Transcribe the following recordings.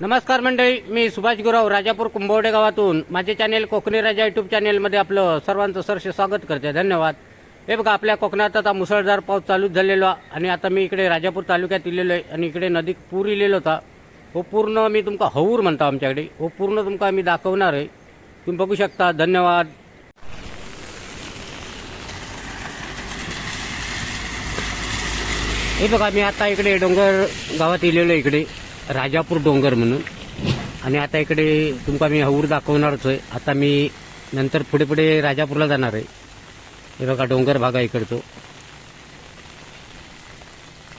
नमस्कार मंडळी मी सुभाष गुराव राजापूर कुंभवडे गावातून. माझे चॅनेल कोकणी राजा युट्यूब चॅनेलमध्ये आपलं सर्वांचं सरसे स्वागत करते. धन्यवाद. हे बघा आपल्या कोकणात आता मुसळधार पाऊस चालूच झालेलो आहे आणि आता मी इकडे राजापूर तालुक्यात इलेलो आहे आणि इकडे नदीक पूर इलेलो होता. हो पूर्ण मी तुमका हौर म्हणतो आमच्याकडे. हो पूर्ण तुमका मी दाखवणार आहे. तुम्ही बघू शकता. धन्यवाद. हे बघा मी आता इकडे डोंगर गावात इलेलो आहे इकडे. राजापूर डोंगर म्हणून. आणि आता इकडे तुमका मी हौर दाखवणारच आहे. आता मी नंतर पुढे पुढे राजापूरला जाणार आहे. हे बघा डोंगर भाग आहे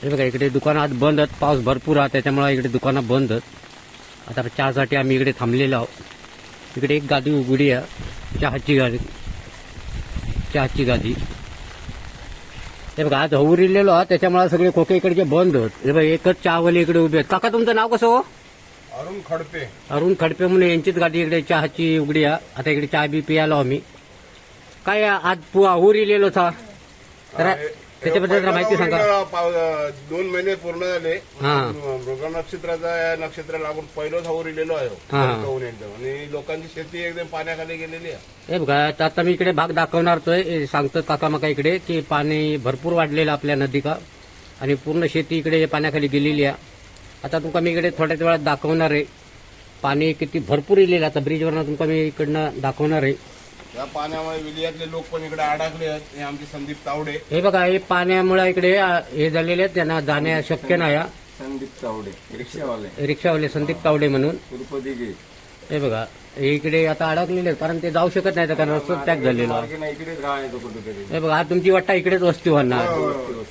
हे बघा इकडे दुकानं आज बंद आहेत. पाऊस भरपूर आहे. त्याच्यामुळे इकडे दुकानं बंद आहेत. आता चहासाठी आम्ही इकडे थांबलेलो आहोत. इकडे एक गादी उघडी आहे. चहाची गादी. चहाची गादी. हे बघा आज हऊर इलेलो आहे त्याच्यामुळे सगळे खोके इकडचे बंद आहेत हे बघा एकच चहावाले इकडे उभे आहेत. काका तुमचं नाव कसं हो? अरुण खडपे. अरुण खडपे म्हणून यांचीच गाडी इकडे चहाची उघडी आता इकडे चहा बी पियालो आम्ही. काय आज पु हूर इलेलो होता तर त्याच्याबद्दल जरा माहिती सांगा. दोन महिने पूर्ण झाले. हा. मृग नक्षत्राचा या नक्षत्र लागून पहिलोच हवूर इलेलो आहे. हा. एकदम. आणि लोकांची शेती एकदम पाण्याखाली गेलेली आहे. हे बघा आता आता मी इकडे भाग दाखवणार तोय सांगतो काका मका इकडे की पाणी भरपूर वाढलेलं आपल्या नदी का आणि पूर्ण शेती इकडे पाण्याखाली गेलेली आहे. आता तुमका मी इकडे थोड्याच वेळात दाखवणार आहे. पाणी किती भरपूर इलेलं आता ब्रिजवरनं तुमका मी इकडनं दाखवणार आहे. या पाण्यामुळे विलियातले लोक पण इकडे अडकले आहेत हे आमचे संदीप तावडे. हे बघा हे पाण्यामुळे इकडे हे झालेले आहेत त्यांना जाण्या शक्य नाही आहे. संदीप तावडे रिक्षावाले. रिक्षावाले संदीप तावडे म्हणून. तिरुपती गे हे बघा हे इकडे आता अडकलेले आहेत कारण ते जाऊ शकत नाही कारण रस्ता पॅक झालेला. आहे. मार्गे ना इकडेच राहायचो कुठेतरी. हे बघा आज तुमची वाटता इकडेच वस्ती होणार.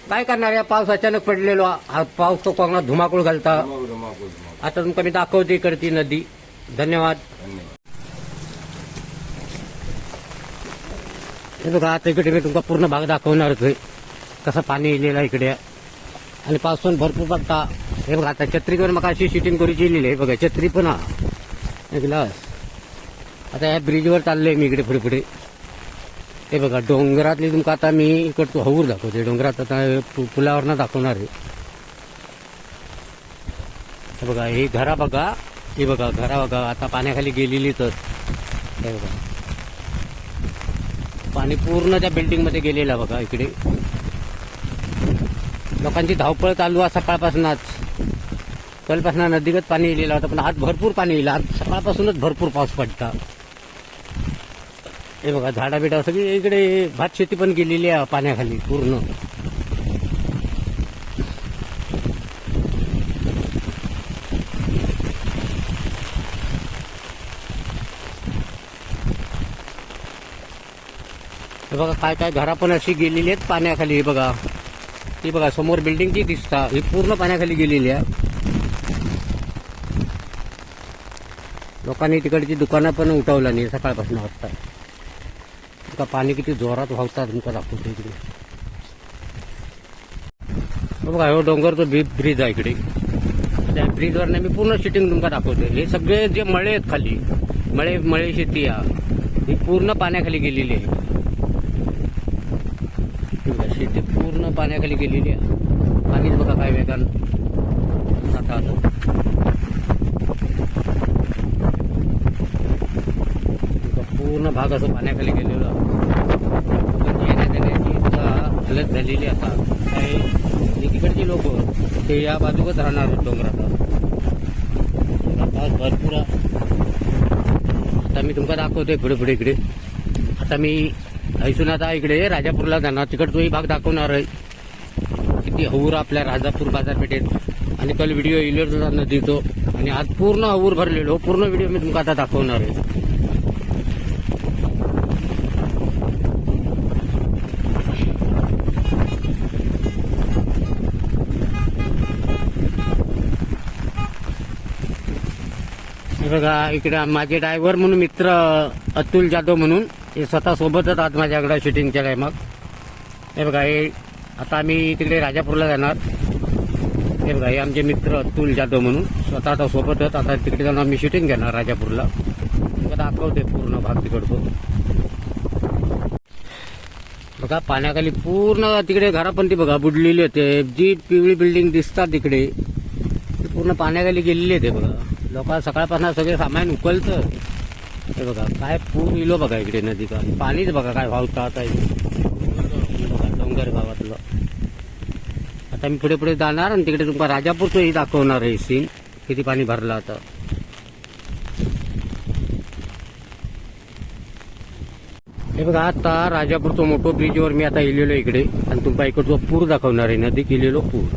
काय करणार या पाऊस अचानक पडलेलो हा पाऊस तो कोकणात धुमाकूळ घालता. धमाकूळ धमाकूळ. धमाकूळ. आता तुमका मी दाखवते इकडची नदी. धन्यवाद. धन्यवाद. हे बघा आता इकडे मी तुमका पूर्ण भाग दाखवणारच आहे. कसं पाणी येलेलं इकडे. आणि पासून भरपूर बघता हे बघा आता छत्रीवर मग अशी शिटिंग करूची गेलेली आहे. बघा छत्री पण हा. एक ग्लास आता या ब्रिजवर चाललंय मी इकडे पुढे पुढे. हे बघा डोंगरातली तुमका आता मी इकडचं हौर दाखवते डोंगरात आता पु- पुलावरनं दाखवणार आहे. बघा हे घरा बघा. हे बघा घरा बघा आता पाण्याखाली गेलेली तर. हे बघा. पाणी पूर्ण त्या बिल्डिंगमध्ये गेलेलं आहे बघा इकडे. लोकांची धावपळ चालू आहे सकाळपासूनच. कालपासून नदीगत पाणी येलेलं होतं पण आज भरपूर पाणी येईल. आज सकाळपासूनच भरपूर पाऊस पडता हे बघा झाडा बिडा सगळी इकडे भात शेती पण गेलेली आहे पाण्याखाली पूर्ण. बघा काय काय घरा पण अशी गेलेली आहेत पाण्याखाली. हे बघा. ती बघा समोर बिल्डिंग जी दिसता ही पूर्ण पाण्याखाली गेलेली आहे. लोकांनी तिकडची दुकानं पण उठवलं नाही सकाळपासून वाजता आता पाणी किती जोरात व्हावतात तुमका दाखवतो इकडे. हो बघा हो डोंगर तो ब्रिज आहे इकडे. त्या ब्रिजवर मी पूर्ण शिटिंग तुमका दाखवतो हे सगळे जे मळे आहेत खाली मळे मळे शेती आहे. ही पूर्ण पाण्याखाली गेलेली आहे. शेती पूर्ण पाण्याखाली गेलेली आहे. पाणीच बघा काय वेगानं आता आलं. पूर्ण भाग असं पाण्याखाली गेलेला आहे. म्हणजे हालत झालेली आहे आता. काय तिकडची लोक ते या बाजूकच राहणार डोंगराचा पाऊस भरपूर आहे. आता मी तुमका दाखवतोय पुढे पुढे इकडे. आता मी ऐसून आता इकडे राजापूरला जाणार. तिकडचोही भाग दाखवणार आहे. किती हऊर आपल्या राजापूर बाजारपेठेत आणि काल व्हिडिओ इलेर होता नदीचो आणि आज पूर्ण हऊर भरलेलो. पूर्ण व्हिडिओ मी तुमका आता दाखवणार आहे. बघा इकडे माझे ड्रायव्हर म्हणून मित्र अतुल जाधव म्हणून. हे स्वतः सोबतच आज माझ्याकडे शूटिंगच्या मग. हे बघा हे आता आम्ही तिकडे राजापूरला जाणार. हे बघा हे आमचे मित्र अतुल जाधव म्हणून स्वतः आता सोबतच आता तिकडे जाऊन आम्ही शूटिंग घेणार राजापूरला. मग दाखवते पूर्ण भाग तिकडतो बघा पाण्याखाली पूर्ण तिकडे घरा पण ती बघा बुडलेली होते. जी पिवळी बिल्डिंग दिसतात तिकडे ती पूर्ण पाण्याखाली गेलेली होते बघा. लोक सकाळपासून सगळे सामान उकलतं. हे बघा काय पूर इलो बघा इकडे नदीचा. पाणीच बघा काय भाव आता हे बघा डोंगर भावातलं आता मी पुढे पुढे जाणार आणि तिकडे तुमचा राजापूरचंही दाखवणार आहे सीन किती पाणी भरलं आता. हे बघा आता राजापूरचा मोठो ब्रिजवर मी आता इलेलो इकडे. आणि तुमचा इकडचा पूर दाखवणार आहे. नदी इलेलो पूर.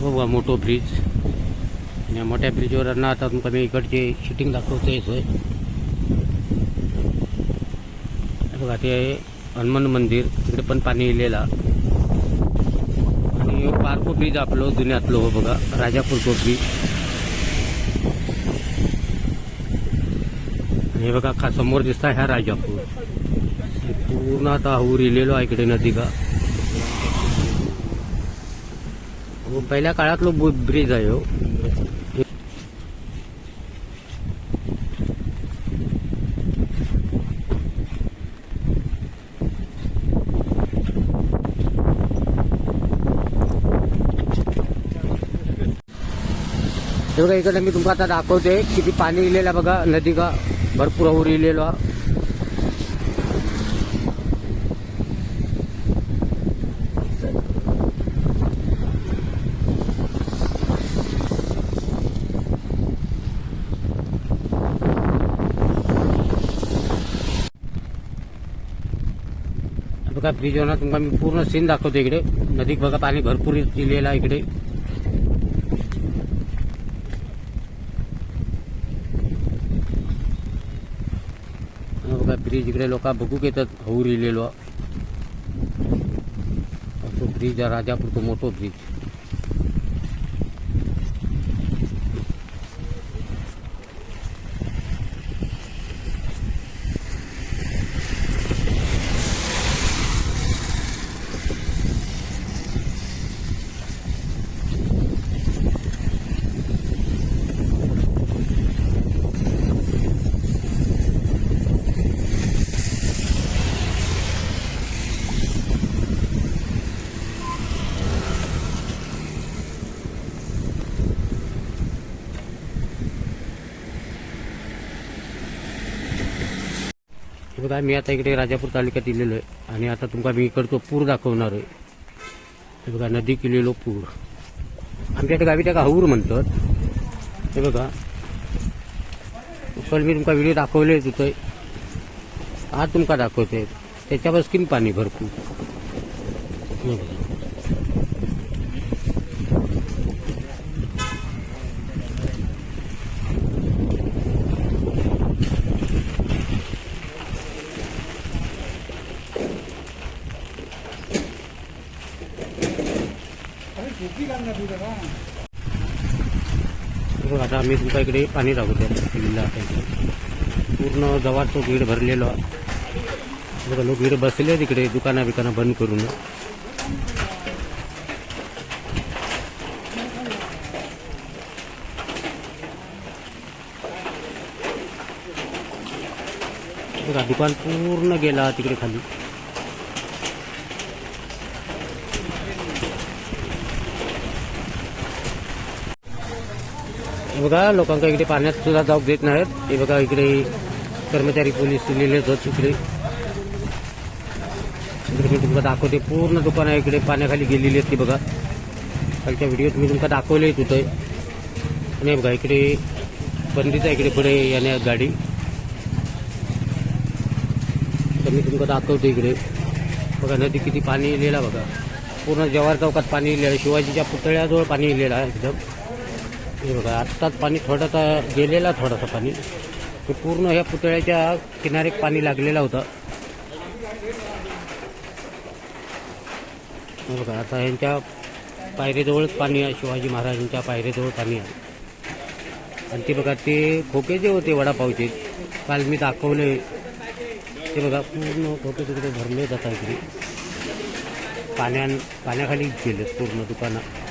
हो बघा मोठो ब्रिज मोठ्या ब्रिजवर ना आता तुमका मी इकडचे शूटिंग दाखवतो येतोय बघा ते हनुमान मंदिर तिकडे पण पाणी इलेला. आणि पारको ब्रिज आपलो जुन्यातलो हो बघा राजापूरको ब्रिज. हे बघा का समोर दिसता ह्या राजापूर. पूर्ण आता हूर इलेलो आहे इकडे नदी का हो, पहिल्या काळातलो ब्रिज आहे हो. हे बघा इकडे मी तुमका आता दाखवते किती पाणी इलेलं बघा नदी का भरपूर हूर इलेलो बघा ब्रिजवर तुमका मी पूर्ण सीन दाखवतो इकडे. नदीत बघा पाणी भरपूर दिलेला आहे इकडे हा बघा ब्रिज इकडे लोक बघूक येतात हौरी इलेलो असो ब्रिज आहे राजापूरतो मोठो ब्रिज. बघा मी आता इकडे राजापूर तालुक्यात दिलेलो आहे. आणि आता तुमका मी इकडचं पूर दाखवणार आहे. बघा नदी केलेलो पूर. आमच्या इथे गावी त्या हौर म्हणतात. हे बघा. पण मी तुमका व्हिडिओ दाखवले तिथं. आज तुमका दाखवते. त्याच्यावर बसकीन पाणी भरपूर. बघा. मी तुमच्या इकडे पाणी दाखवतो किल्ला पूर्ण जवळ तो गीड भरलेलो बघा लोक गीड बसले तिकडे दुकाना बिकानं बंद करून. बघा दुकान पूर्ण गेला तिकडे खाली. बघा लोकांका इकडे पाण्यात सुद्धा जाऊ देत नाहीत. हे बघा इकडे कर्मचारी पोलीस लिहिले होत इकडे. इकडे मी तुमका दाखवते पूर्ण दुकान आहे इकडे पाण्याखाली गेलेली आहेत ती बघा. कालच्या व्हिडिओत मी तुमका दाखवले तिथं आणि बघा इकडे बंदीचा इकडे पुढे येण्या गाडी. तर मी तुमका दाखवतो इकडे. बघा नदी किती पाणी इलेला बघा. पूर्ण जवाहर चौकात पाणी लिहिलं शिवाजीच्या पुतळ्याजवळ पाणी लिहिलं आहे एकदम. हे बघा आत्ताच पाणी थोडासा गेलेला थोडासा पाणी. ते पूर्ण ह्या पुतळ्याच्या किनारे पाणी लागलेला होता. बघा आता ह्यांच्या पायरीजवळच पाणी आहे शिवाजी महाराजांच्या पायरीजवळ पाणी आहे. आणि ते बघा ते खोके जे होते वडापावचे काल मी दाखवले. ते बघा पूर्ण खोके तिकडे भरले जातात इकडे. पाण्या पाण्याखाली गेले पूर्ण दुकानं.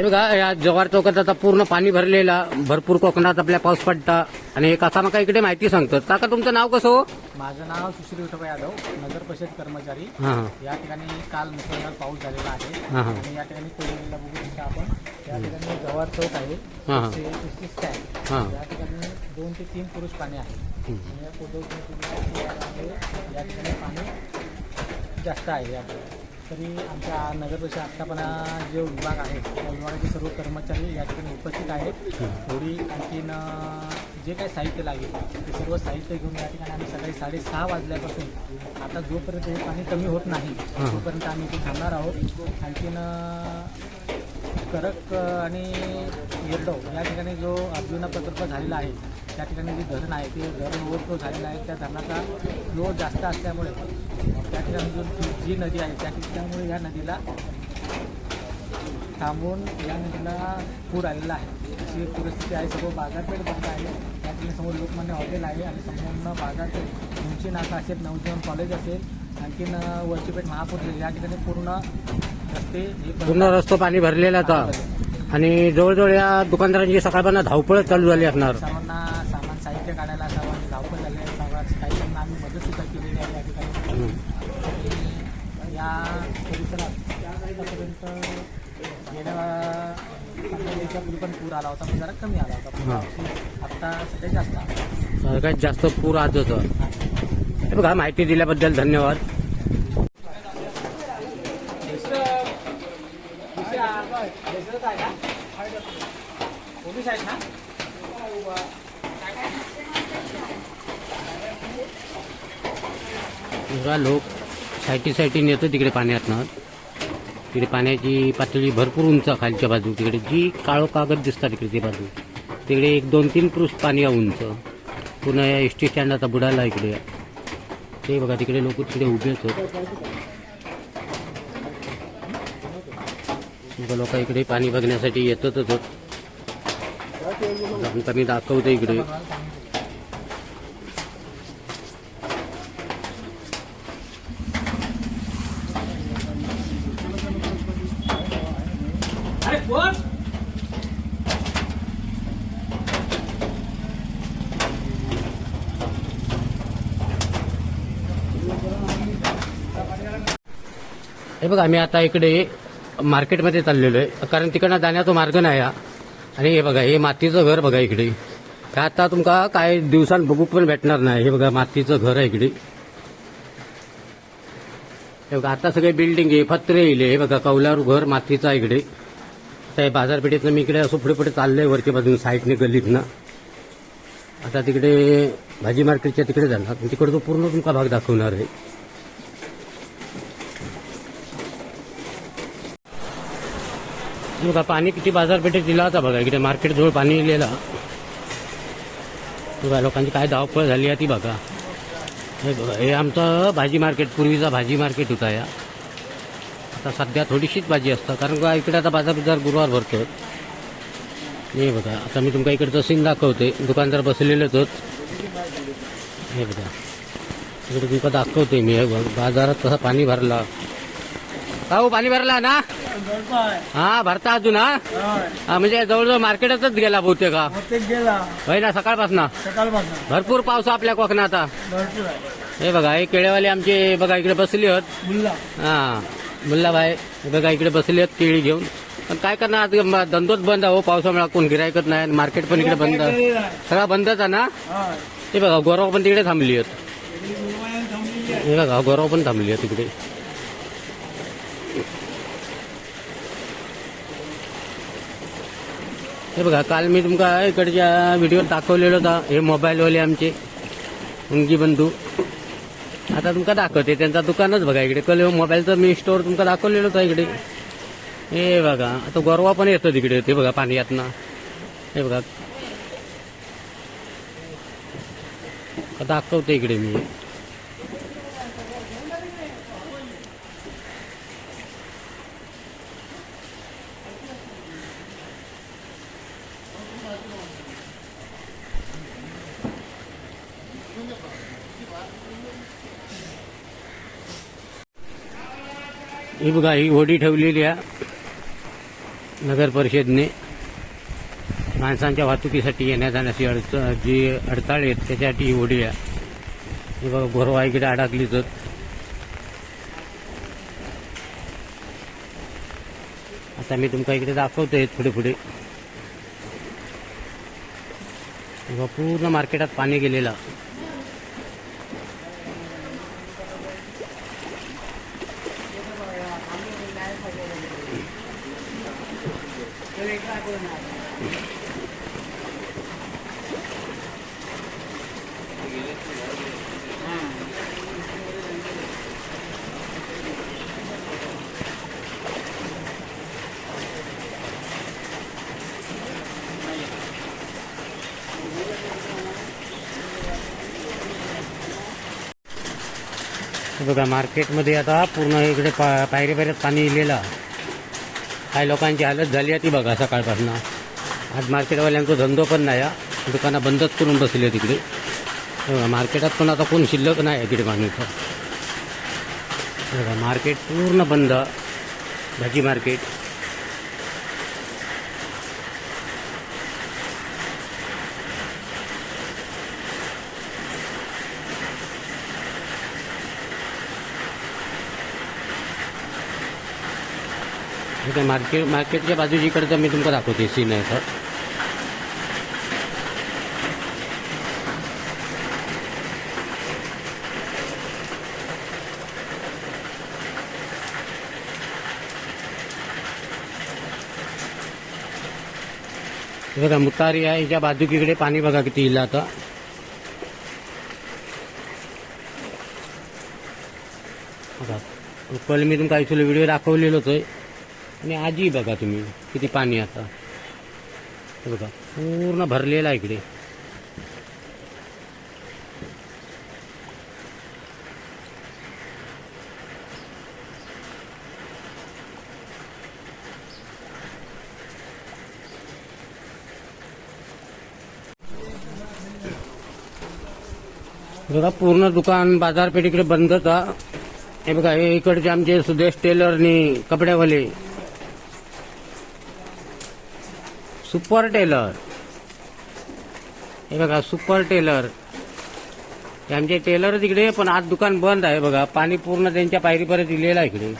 हे बघा या जव्हार चौकात आता पूर्ण पाणी भरलेला भरपूर कोकणात आपल्या पाऊस पडता. आणि एक असा मका इकडे माहिती सांगतो. काका तुमचं नाव कसं हो? माझं नाव सुश्री विठोबा यादव नगर परिषद कर्मचारी. हां हां. या ठिकाणी काल मुसळधार पाऊस झालेला आहे. हां हां. आणि या ठिकाणी बघू शकता आपण या ठिकाणी जव्हार चौक आहे. हां हां. हां. या ठिकाणी दोन ते तीन पुरुष पाणी आहे. आणि या कोदव या ठिकाणी पाणी जास्त आहे. या ठिकाणी तरी आमच्या नगर आस्थापना जे विभाग आहे त्या विभागाचे सर्व कर्मचारी या ठिकाणी उपस्थित आहेत. थोडी आणखीन जे काही साहित्य लागेल ते सर्व साहित्य घेऊन या ठिकाणी आम्ही सकाळी साडेसहा वाजल्यापासून आता जोपर्यंत हे पाणी कमी होत नाही तोपर्यंत आम्ही इथे थांबणार आहोत. आणखीन करक आणि येरडव या ठिकाणी जो अर्जुना प्रकल्प झालेला आहे त्या ठिकाणी जे धरण आहे ते धरण ओव्हरफ्लो झालेलं आहे त्या धरणाचा फ्लो जास्त असल्यामुळे त्या ठिकाणी जो जी- नदी आहे त्या ठिकाणी या नदीला थांबून या नदीला पूर आलेला आहे. अशी परिस्थिती आहे सर्व बाजारपेठ बंद आहे. त्या ठिकाणी समोर लोकमान्य हॉटेल आहे आणि संपूर्ण बाजारपेठ उंची नाका असेल नवजीवन कॉलेज असेल आणखीन वरचीपेठ महापूर या ठिकाणी पूर्ण रस्ते पूर्ण रस्तो पाणी भरलेला होता. आणि जवळजवळ या दुकानदारांची सकाळपासून धावपळ चालू झाली असणार. सर्वांना सामान साहित्य काढायला सर्वांची धावपळ झाली आहे. सर्वांच काही जणांना आम्ही मदत सुद्धा केलेली आहे या ठिकाणी. आणि या परिसरात आतापर्यंत गेल्या पण पूर आला होता म्हणजे जरा कमी आला होता. पण आता सध्या जास्त सगळ्यात जास्त पूर आज होतं. हे बघा माहिती दिल्याबद्दल धन्यवाद. लोक सायटी सायटी नेतो तिकडे पाण्यातनं. तिकडे पाण्याची पातळी भरपूर उंच आहे खालच्या बाजू. तिकडे जी काळो कागद दिसतात तिकडे ती बाजू. तिकडे एक दोन तीन पुरुष पाणी आहे उंच. पुन्हा या एस टी स्टँड आता बुडाला इकडे. ते बघा तिकडे लोक तिकडे उभे होत. लोक इकडे पाणी बघण्यासाठी येतच होत आपण त्यांनी दाखवतो इकडे अरे कोण हे बघा आम्ही आता इकडे मार्केटमध्ये चाललेलो आहे. कारण तिकडनं जाण्याचा मार्ग नाही हा. आणि हे बघा हे मातीचं घर बघा इकडे. हे आता तुमका काय दिवसांत बघू पण भेटणार नाही. हे बघा मातीचं घर आहे इकडे. हे बघा आता सगळे बिल्डिंग आहे फत्रे येईल हे बघा कौलारू घर मातीचं आहे इकडे. त्या बाजारपेठेतनं मी इकडे असं पुढे पुढे चाललंय वरच्या बाजून साईडने गल्लीतनं. आता तिकडे भाजी मार्केटच्या तिकडे जाणार. तिकडे तो पूर्ण तुमचा भाग दाखवणार आहे. बघा पाणी किती बाजारपेठेत दिला होता बघा इकडे मार्केट जवळ पाणी दिलेला बघा लोकांची काय धावपळ झाली आहे ती बघा. हे बघा हे आमचं भाजी मार्केट पूर्वीचा भाजी मार्केट होता या. आता सध्या थोडीशीच भाजी असतं कारण का इकडे आता बाजार बाजार गुरुवार भरतो हे बघा आता मी तुमका इकडचं सीन दाखवते. दुकानदार बसलेलेच होत. हे बघा. इकडे तुमका दाखवते मी हे बाजारात तसा पाणी भरला. हो पाणी भरला ना? हा भरता अजून हा? म्हणजे जवळजवळ मार्केटच गेला बहुतेक हा? गेला. होय ना सकाळपासून? सकाळपासून. भरपूर पाऊस आपल्या कोकणात हे बघा हे केळेवाले आमचे बघा इकडे बसले होत मुल्ला. हा मुल्लाबाई हे बघा इकडे बसले आहेत केळी घेऊन. पण काय करणार आज धंदोच बंद आहे हो पावसामुळे कोण गिरायकत नाही मार्केट पण इकडे बंद आहे. सगळा बंदच आहे ना? हे बघा गोराव पण तिकडे थांबली आहेत. हे बघा गोराव पण थांबली आहे तिकडे हे बघा काल मी तुमका इकडच्या व्हिडिओ दाखवलेलो होता. हे मोबाईलवाले आमचे मुंगी बंधू. आता तुमका दाखवते त्यांचा दुकानच बघा इकडे. कल मोबाईलचं मी स्टोअर तुमका दाखवलेलो होता इकडे. हे बघा आता गोरवा पण येतो तिकडे. ते बघा पाण्यातनं. हे बघा. दाखवते इकडे मी. ही बघा ही होडी ठेवलेली आहे नगर परिषदने. माणसांच्या वाहतुकीसाठी येण्या जाण्याची अडच जी अडथळे आहेत त्याच्यासाठी ही होडी आहे. हे बघा गोरवा इकडे अडकली तर. आता मी तुमका इकडे दाखवतोय पुढे. पुढे पूर्ण मार्केटात पाणी गेलेलं. बघा मार्केटमध्ये आता पूर्ण इकडे पा पायरी पायऱ्यात पाणी इलेलं. काही लोकांची हालत झाली आहे ती बघा सकाळपासून. आज मार्केटवाल्यांचा धंदो पण नाही आहे दुकानं बंदच करून बसले तिकडे मार्केटात पण आता कोण शिल्लक नाही इकडे माणूस बघा मार्केट पूर्ण बंद. भाजी मार्केट. हे काय मार्केट मार्केटच्या बाजूजीकडचं मी तुमका दाखवते सीन आहे सर बघा मुतारी आहे याच्या बाजूकीकडे पाणी बघा किती इला आता. बघा पहिले मी तुमका इथले व्हिडिओ दाखवलेलोच आहे. आणि आजी बघा तुम्ही किती पाणी आता. बघा पूर्ण भरलेला आहे इकडे. बघा पूर्ण दुकान बाजारपेठ इकडे बंद होता हे बघा हे इकडचे आमचे सुदेश टेलरनी कपड्यावाले. Super tailor. हे बघा सुपर टेलर. हे आमचे टेलर तिकडे पण आज दुकान बंद आहे बघा. पाणी पूर्ण त्यांच्या पायरीपर्यंत दिलेलं आहे इकडे.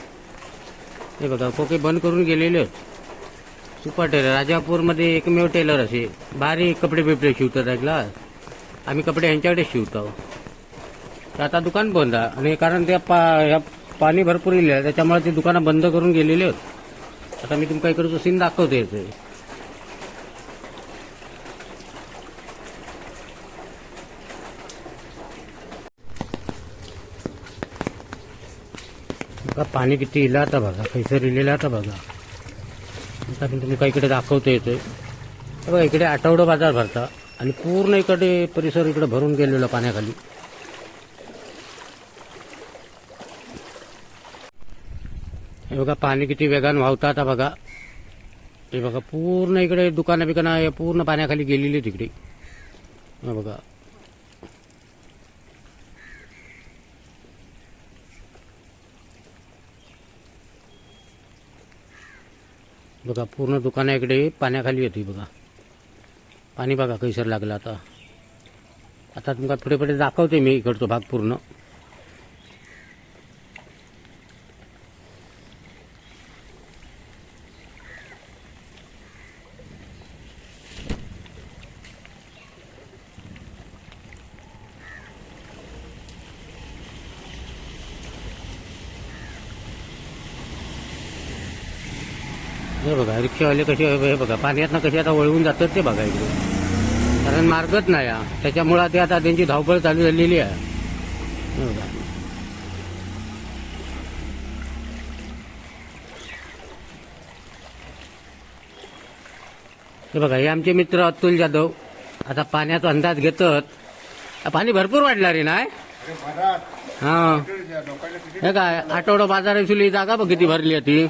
हे बघा कोके बंद करून गेलेले आहेत. Super teller. राजापूरमध्ये एकमेव टेलर असे. भारी कपडे बिपडे शिवतात ऐकला? आम्ही कपडे यांच्याकडे शिवतो. तर आता दुकान बंद आहे. आणि कारण त्या पा ह्या पाणी भरपूर इले त्याच्यामुळे ते दुकानं बंद करून गेलेले आहेत. आता मी तुमका इकडचं सीन दाखवते का पाणी किती इलं आता बघा खैसर इलेलं आता बघा. आता तुम्ही काही इकडे दाखवतो येतोय बघा इकडे आठवडा बाजार भरता आणि पूर्ण इकडे परिसर इकडे भरून गेलेला पाण्याखाली. हे बघा पाणी किती वेगानं वाहतं आता बघा. हे बघा पूर्ण इकडे दुकानं बिकानं पूर्ण पाण्याखाली गेलेली तिकडे. बघा. बघा पूर्ण दुकाना इकडे पाण्याखाली येते बघा. पाणी बघा कैसर लागलं आता. आता तुमका पुढे पुढे दाखवते मी इकडचा भाग पूर्ण हे बघा रिक्षावाले कसे हे बघा. पाण्यातनं कसे आता वळवून जातात ते बघा इकडे. कारण मार्गच नाही. त्याच्यामुळं ते आता त्यांची धावपळ चालू झालेली आहे. हे बघा. हे आमचे मित्र अतुल जाधव. आता पाण्याचा अंदाज घेतात. पाणी भरपूर वाढला रे नाही. हा? हे. काय आठवडा बाजाराची जागा बघ किती भरली आहे ती.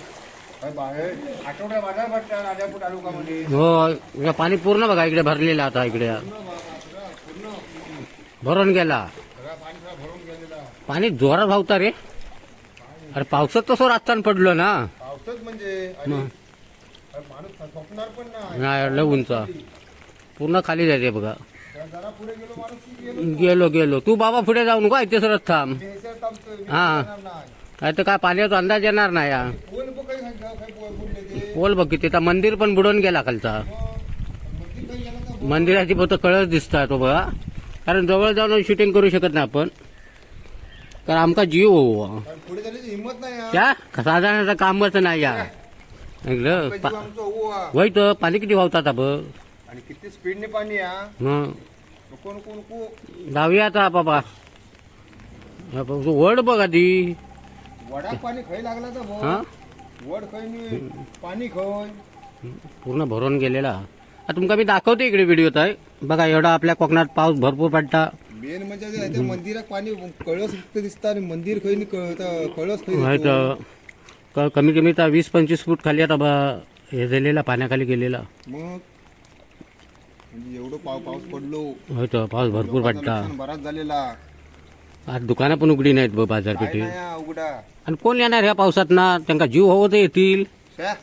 हो इकडे पाणी पूर्ण बघा इकडे भरलेलं आता इकडे. भरून गेला. पाणी जोरात भावता रे. अरे पावसात तसं रातचान पडलो ना? पावसाच म्हणजे नाही. उंच. पूर्ण खाली जाते बघा. गेलो गेलो? तू बाबा पुढे जाऊ नको इथे सरच थांब हा. काय तर काय पाण्याचा अंदाज येणार नाही या कोण बघ काही सांगा काही बोल- बोलले ते बोल बघ किती मंदिर पण बुडून गेला खालचा. मंदिराची फक्त कळस दिसतात तो बघा कारण जवळ जाऊन शूटिंग करू शकत नाही आपण. कारण आमका जीव हो. त्या साधारण कामच नाही या. हो. वय तर पाणी किती वाहतात अब आणि किती स्पीडने पाणी हा. जाऊया आता बाबा. बघ, तू वड बघ आधी. वडा पाणी खय लागला हा? वड खय नी पाणी खय पूर्ण भरून गेलेला. तुमका मी दाखवते इकडे व्हिडिओत आहे बघा एवढा आपल्या कोकणात पाऊस भरपूर पडता. मेन म्हणजे जे आहे ते मंदिरात पाणी कळस फक्त दिसतं आणि मंदिर खय नी कळस खय दिसतो. तर क- कमी कमी तर वीस पंचवीस फूट खाली आता बा- हे झालेला पाण्याखाली गेलेला. मग? म्हणजे एवढं पाव पाऊस पडलो. होय तर पाऊस भरपूर लोकांचं पडता. नुकसान बराच झालेला. आज दुकानं पण उघडी नाहीत ब काय बाजारपेठेत नाही उघडा. आणि कोण येणार ह्या पावसात ना त्यांना जीव हवं तर येतील. शा,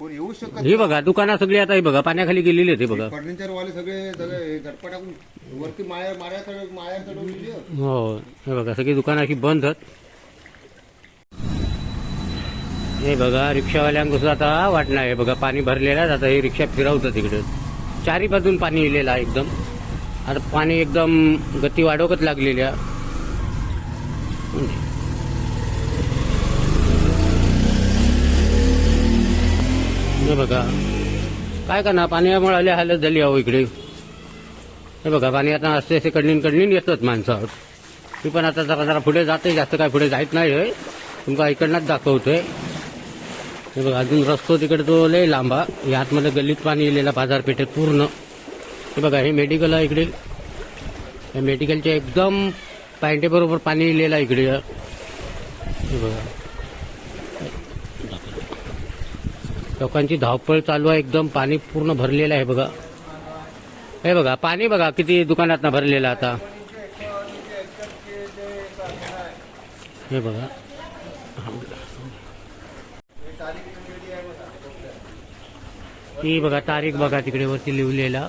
कोण येऊ शकत हे बघा दुकानं सगळी आता हे बघा पाण्याखाली गेलेली आहेत हे बघा. फर्निचर वाले सगळे सगळे टाकून वरती माया माया हो. हो बघा सगळी दुकानं अशी बंद आहेत. हे बघा रिक्षावाल्यांकडून आता वाटणार आहे बघा पाणी भरलेलं आहे. आता हे रिक्षा फिरवतं तिकडे चारी बाजून पाणी येलेलं आहे एकदम. आता पाणी एकदम गती वाढवत लागलेली आहे. हे बघा. काय करणार? पाण्यामुळे आले हालत झाली अहो इकडे. हे बघा पाणी आता असे असे कडलीन कडलीन येतात माणसावर. मी पण आता जरा जरा पुढे जाते जास्त काय पुढे जायत नाही होय. तुमका इकडनंच दाखवतोय. हे बघा अजून रस्तो तिकडे तो लय लांबा. या आतमध्ये गल्लीत पाणी येलेला बाजारपेठेत पूर्ण. हे बघा हे मेडिकल आहे इकडे. या मेडिकलच्या एकदम पॅन्टेबरोबर पाणी येलेलं आहे इकडे. हे बघा. लोकांची धावपळ चालू आहे एकदम पाणी पूर्ण भरलेलं आहे बघा. हे बघा पाणी बघा किती दुकानात भरलेलं आता. हे बघा. ही बघा तारीख बघा तिकडे वरती लिहिलेला.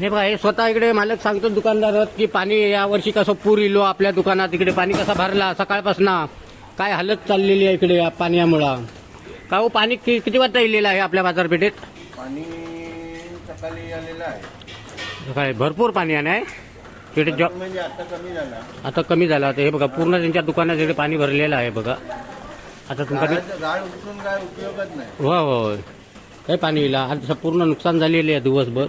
आणि बघा हे स्वतः इकडे मालक सांगतो दुकानदार की पाणी या वर्षी कसं पूर इलो आपल्या दुकानात इकडे पाणी कसा भरला सकाळपासून? काय हालत चाललेली आहे इकडे या पाण्यामुळं? का हो पाणी कि- किती वाजता येलेलं आहे आपल्या बाजारपेठेत? पाणी सकाळी आलेलं आहे. सकाळी भरपूर पाणी आहे नाही तिकडे जॉ म्हणजे आता कमी झाला. आता कमी झालं. आता हे बघा पूर्ण त्यांच्या दुकानात इकडे पाणी भरलेलं आहे बघा. आता तुमचा उचलून काय उपयोगच नाही. हो हो. काही पाणी येईल आज पूर्ण नुकसान झालेले आहे दिवसभर.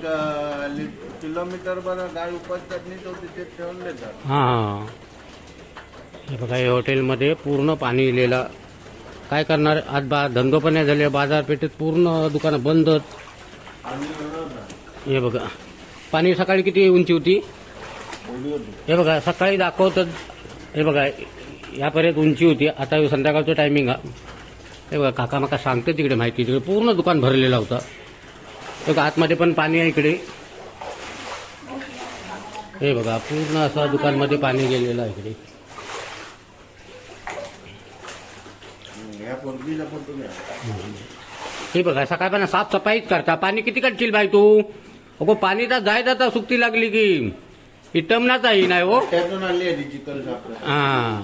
किलोमीटर बर गाय उपसतात नाही तो तिथे ठेवून देतात. हां हां. हे बघा हे हॉटेलमध्ये पूर्ण पाणी इलेलं. काय करणार? आज बा धंदो पण नाही झाले बाजारपेठेत पूर्ण दुकानं बंद. हे बघा पाणी सकाळी किती उंची होती? हे बघा सकाळी दाखवतात हे बघा यापर्यंत उंची होती. आता संध्याकाळचं टायमिंग हा बघा काका माका सांगते तिकडे माहिती तिकडे पूर्ण दुकान भरलेला होता. हे बघा आतमध्ये पण पाणी आहे इकडे. हे बघा पूर्ण असं दुकानमध्ये पाणी गेलेलं आहे इकडे. पण हे बघा सकाळपासून साफसफाईच करता. पाणी किती काढशील बाई तू? अगो पाणी तर जायत आता सुकती लागली की. इटमनाच आहे नाही हो. हा.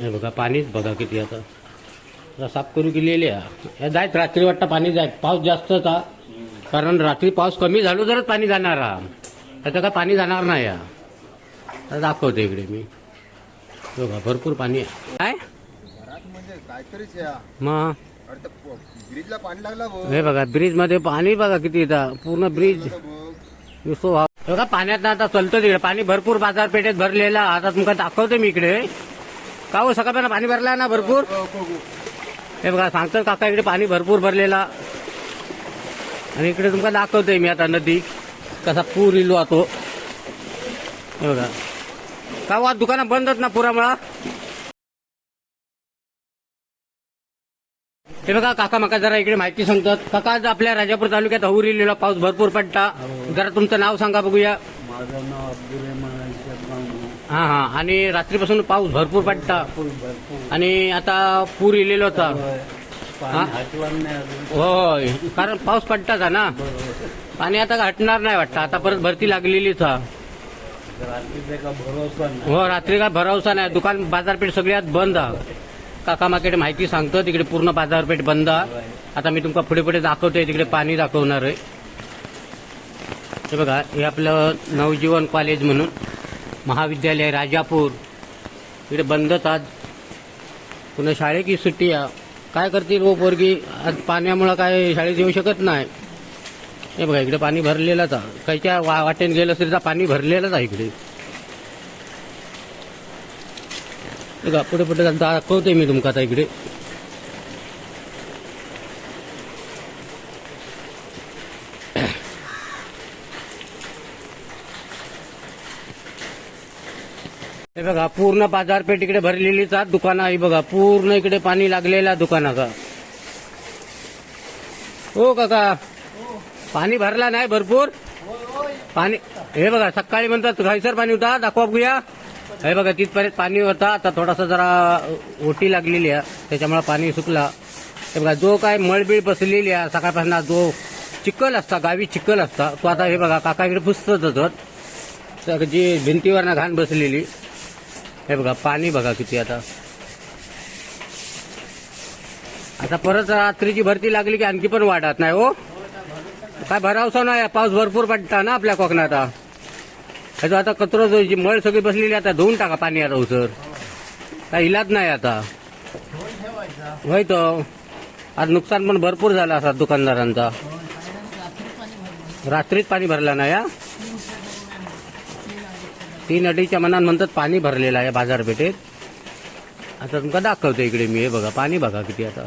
हे बघा पाणीच बघा किती आता. साफ करू गेलेली आहे या जायत रात्री वाटतं पाणी जायत पाऊस जास्त होता. कारण रात्री पाऊस कमी झालो तरच पाणी जाणार हा. आता काय पाणी जाणार नाही आता दाखवते इकडे मी. हे बघा भरपूर पाणी आहे. काय? म्हणजे या. मग बघ. हे बघा ब्रिजमध्ये पाणी बघा किती येतं पूर्ण ब्रिज बघा. पाण्यात आता चालतं तिकडे. पाणी भरपूर बाजारपेठेत भरलेला. आता तुमका दाखवते मी इकडे. का हो सकाळपर्यंत पाणी भरला ना भरपूर? हे बघा सांगतात काका इकडे पाणी भरपूर भरलेला. आणि इकडे तुमका दाखवतोय मी आता नदी कसा पूर इलो आतो. हे बघा. का हो, आज दुकानं बंदच ना पुरामुळा? हे बघा काका माका जरा इकडे माहिती सांगतात. काका आज आपल्या राजापूर तालुक्यात अहूर इलेला पाऊस भरपूर पडता. जरा तुमचं नाव सांगा बघूया. माझं नाव अब्दुल हा हा. आणि रात्रीपासून पाऊस भरपूर पडता. आणि आता पूर इलेलो होता. हा? होय. कारण पाऊस पडताच ना. आणि आता हटणार नाही वाटतं. आता परत भरती लागलेलीच हा हो रात्री काय भरवसा नाही. दुकान बाजारपेठ सगळ्यात बंद. काका मार्केट माहिती सांगतो. तिकडे पूर्ण बाजारपेठ बंद. आहे आता मी तुमका पुढे पुढे दाखवतोय. तिकडे पाणी दाखवणार आहे. हे बघा हे आपलं नवजीवन कॉलेज म्हणून. महाविद्यालय राजापूर. इकडे बंदच आज. पुन्हा शाळेची सुट्टी काय करतील वो पोरगी? आज पाण्यामुळं काय शाळेत येऊ शकत नाही. हे बघा इकडे पाणी भरलेलंच आहे. काहीच्या वा वाटेन गेलं तरी तर पाणी भरलेलंच आहे इकडे. बघा पुढे पुढे दाखवते मी तुमका आता इकडे. बघा पूर्ण बाजारपेठ इकडे भरलेलीच आहे. दुकानं आहे बघा पूर्ण इकडे पाणी लागलेलं आहे दुकानाचा. हो काका. पाणी भरला नाही भरपूर. पाणी हे बघा सकाळी म्हणतात घाईसर पाणी होता दाखवा बघूया. हे बघा तिथपर्यंत पाणी होता. आता थोडासा जरा ओटी लागलेली आहे त्याच्यामुळे पाणी सुकला. हे बघा जो काय मळबीळ बसलेली आहे सकाळपासून जो चिखल असता गावी चिखल असता तो आता हे बघा काका इकडे पुसतच होत जी भिंतीवर ना घाण बसलेली. हे बघा पाणी बघा किती आता. आता परत रात्रीची भरती लागली की आणखी पण वाढत नाही हो. काय भरावसा नाही पाऊस भरपूर पडता ना आपल्या कोकणात. आता ह्याचं आता कचरा जो जी मळ सगळी बसलेली आता धुवून टाका पाणी आता उसर काय इलाज नाही आता. होय तो. आज नुकसान पण भरपूर झालं असतात दुकानदारांचा. रात्रीच पाणी भरला नाही या तीन अडीच्या मनात म्हणतात पाणी भरलेलं आहे बाजारपेठेत. आता तुमका दाखवतो इकडे मी हे बघा पाणी बघा किती आता.